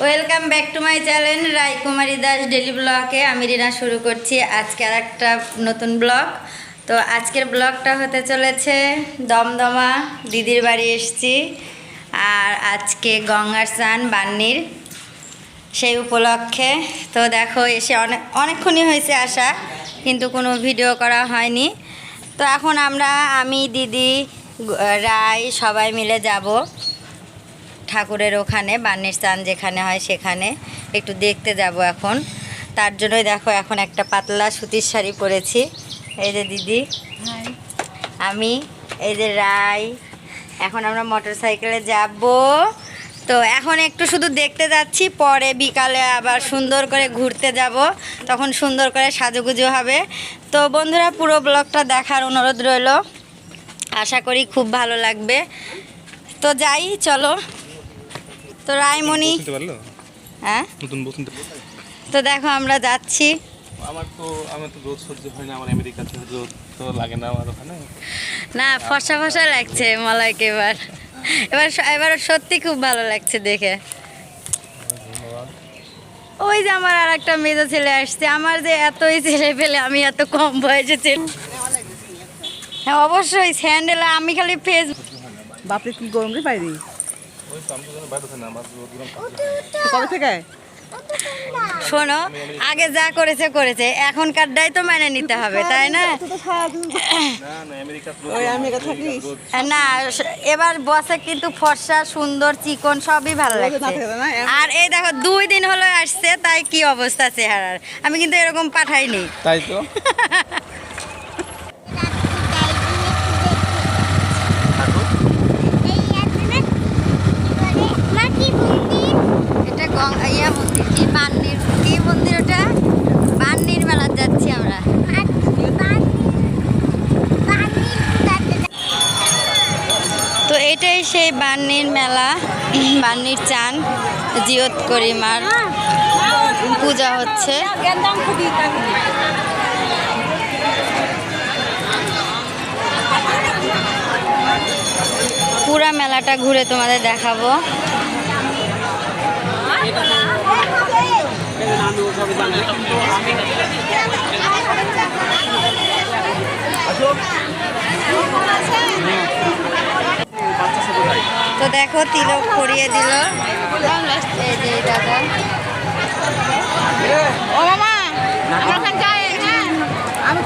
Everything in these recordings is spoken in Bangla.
Welcome back to my channel Raikumari Das daily ব্লগে আমি রিনা শুরু করছি আজকে আর একটা নতুন ব্লগ তো আজকের ব্লগটা হতে চলেছে দমদমা, দিদির বাড়ি এসছি। আর আজকে গঙ্গার স্নান বান্নির সেই উপলক্ষে। তো দেখো, এসে অনেক অনেকক্ষণই হয়েছে আসা, কিন্তু কোনো ভিডিও করা হয়নি। তো এখন আমরা, আমি, দিদি রায় সবাই মিলে যাব। ঠাকুরের ওখানে বান্নির স্থান যেখানে হয় সেখানে। একটু দেখতে যাব এখন। তার জন্যই দেখো এখন একটা পাতলা সুতির শাড়ি পরেছি। এই যে দিদি আমি এই যে রাই। এখন আমরা মোটর সাইকেলে যাব। তো এখন একটু শুধু দেখতে যাচ্ছি পরে বিকালে আবার সুন্দর করে ঘুরতে যাব। তখন সুন্দর করে সাজুগুজু হবে। তো বন্ধুরা পুরো ব্লগটা দেখার অনুরোধ রইল। আশা করি খুব ভালো লাগবে। তো যাই চলো। তো রায়মণি হ্যাঁ? নতুন তো দেখো আমরা যাচ্ছি। আমার তো আমার তো রোদ সহ্য হয় না আমার আমেরিকাতে রোদ তো লাগে না আমার ওখানে। না ফসা ফসা লাগছে মলাইকে এবার। এবার এবার সত্যি খুব ভালো লাগছে দেখে। ওই যে আমার আর একটা ছেলে আসছে আমার যে এতই ছেলে পেলে আমি এত কম বয়সে ছেলে। হ্যাঁ অবশ্যই স্যান্ডেল আমি খালি ফেস বাপরে কি গরম রে বাইরে। কবে থেকে? শোনো আগে যা করেছে করেছে। এখনকারটাই তো মেনে নিতে হবে তাই না? না না আমেরিকা ওই আমেরিকা থাকিস না স- এবার বসে কিন্তু ফর্সা সুন্দর চিকন সবই ভালো লাগছে। আর এই দেখো দুই দিন হলো আসছে তাই কি অবস্থা চেহারার? আমি কিন্তু এরকম পাঠাইনি। তাই তো এটা গং ইয়া মন্দির কি বান্নির কি মন্দির ওটা বান্নির মেলা যাচ্ছি আমরা তো এটাই সেই বান্নির মেলা বান্নির চান জিয়ত করিমার পূজা হচ্ছে। পুরা মেলাটা ঘুরে তোমাদের দেখাবো। তো দেখো তিলক করিয়ে দিল। এই যে এই দাদা। ও মামা আমরা ওখানে যাই হ্যাঁ। আমি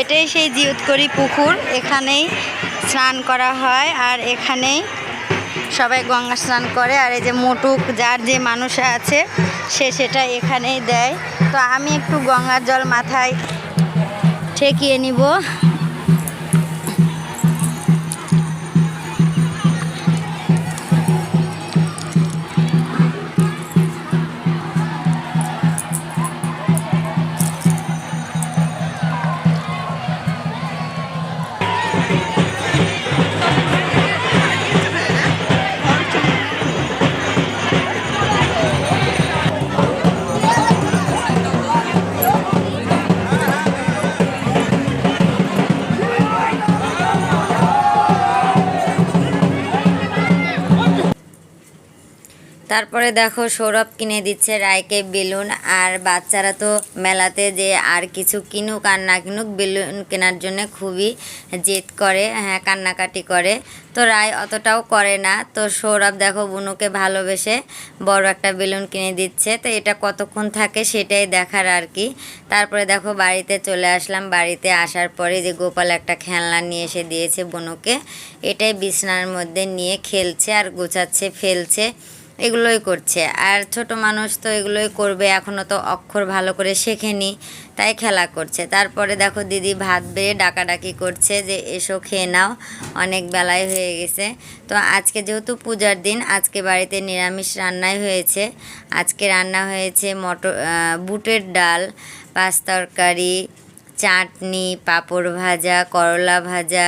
এটাই সেই জিউতকরি পুকুর এখানেই স্নান করা হয় আর এখানেই সবাই গঙ্গা স্নান করে আর এই যে মোটুক যার যে মানুষ আছে সে সেটা এখানেই দেয়। তো আমি একটু গঙ্গার জল মাথায় ঠেকিয়ে নিব। তারপরে দেখো সৌরভ কিনে দিচ্ছে রায়কে বেলুন, আর বাচ্চারা তো মেলাতে যে আর কিছু কিনুক আর না কিনুক, বেলুন কেনার জন্য খুবই জেদ করে হ্যাঁ কান্নাকাটি করে। তো রায় অতটাও করে না। তো সৌরভ দেখো বুনুকে ভালোবেসে বড় একটা বেলুন কিনে দিচ্ছে। তো এটা কতক্ষণ থাকে সেটাই দেখার আর কি। তারপরে দেখো বাড়িতে চলে আসলাম। বাড়িতে আসার পরে যে গোপাল একটা খেলনা নিয়ে এসে দিয়েছে বুনুকে, এটাই বিছনার মধ্যে নিয়ে খেলছে আর গোছাচ্ছে, ফেলছে। এগুলোই করছে। আর ছোট মানুষ তো এগুলোই করবে এখনও তো অক্ষর ভালো করে শেখেনি, তাই খেলা করছে। তারপরে দেখো দিদি ভাত বেড়ে ডাকাডাকি করছে যে, এসো খেয়ে নাও, অনেক বেলায় হয়ে গেছে। তো আজকে যেহেতু পূজার দিন, আজকে বাড়িতে নিরামিষ রান্নাই হয়েছে। আজকে রান্না হয়েছে মটর বুটের ডাল, পাঁচ তরকারি, চাটনি, পাঁপড় ভাজা, করলা ভাজা,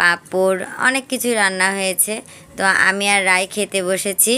পাঁপড়, অনেক কিছুই রান্না হয়েছে। তো আমি আর রায় খেতে বসেছি।